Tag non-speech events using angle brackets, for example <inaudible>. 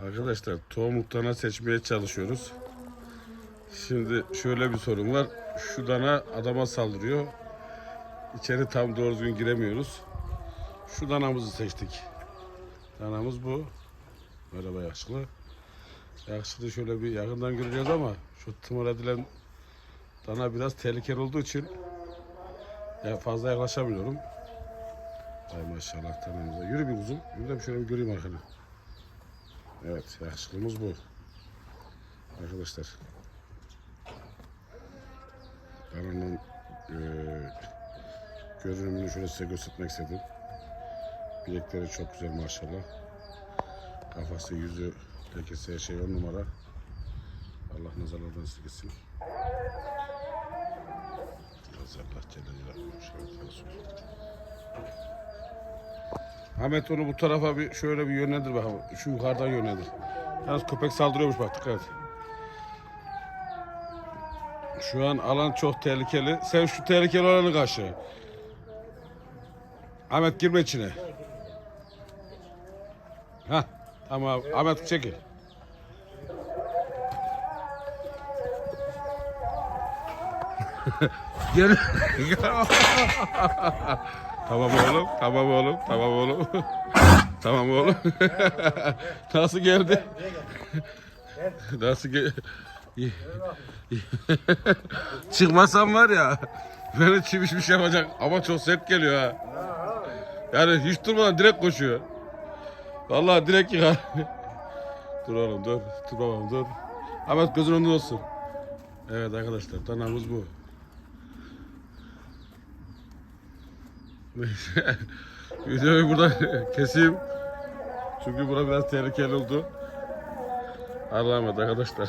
Arkadaşlar tohumluk dana seçmeye çalışıyoruz. Şimdi şöyle bir sorun var. Şu dana adama saldırıyor. İçeri tam doğru düzgün giremiyoruz. Şu danamızı seçtik. Danamız bu. Merhaba yakışıklı. Yakışıklı şöyle bir yakından göreceğiz ama şu tımar edilen dana biraz tehlikeli olduğu için ya fazla yaklaşamıyorum. Ay maşallah danamıza. Yürü bir kuzum. Yürü de şöyle bir göreyim arkanı. Evet, yakışıklımız bu. Arkadaşlar. Dananın eee görünümünü şöyle size göstermek istedim. Bilekleri çok güzel maşallah. Kafası, yüzü, lekesi her şey on numara. Allah nazarlardan silgesin. Allah Celle Ahmet onu bu tarafa bir şöyle bir yönlendir bakalım. Şu yukarıdan yönlendir. Yalnız köpek saldırıyormuş bak dikkat. Şu an alan çok tehlikeli. Sen şu tehlikeli olanı karşı. Ahmet girme içine. Ha tamam Ahmet çekil. <laughs> Gel. <laughs> tamam oğlum, tamam oğlum, tamam oğlum. <laughs> tamam oğlum. <laughs> Nasıl geldi? <laughs> Nasıl gel? Çıkmasam var ya, beni çiviş bir şey yapacak ama çok sert geliyor ha. Yani hiç durmadan direkt koşuyor. Vallahi direkt yıkar. dur oğlum dur, dur babam dur. Ahmet gözün önünde olsun. Evet arkadaşlar, danamız bu. <laughs> Videoyu burada <laughs> keseyim. Çünkü bura biraz tehlikeli oldu. Allah'a emanet arkadaşlar.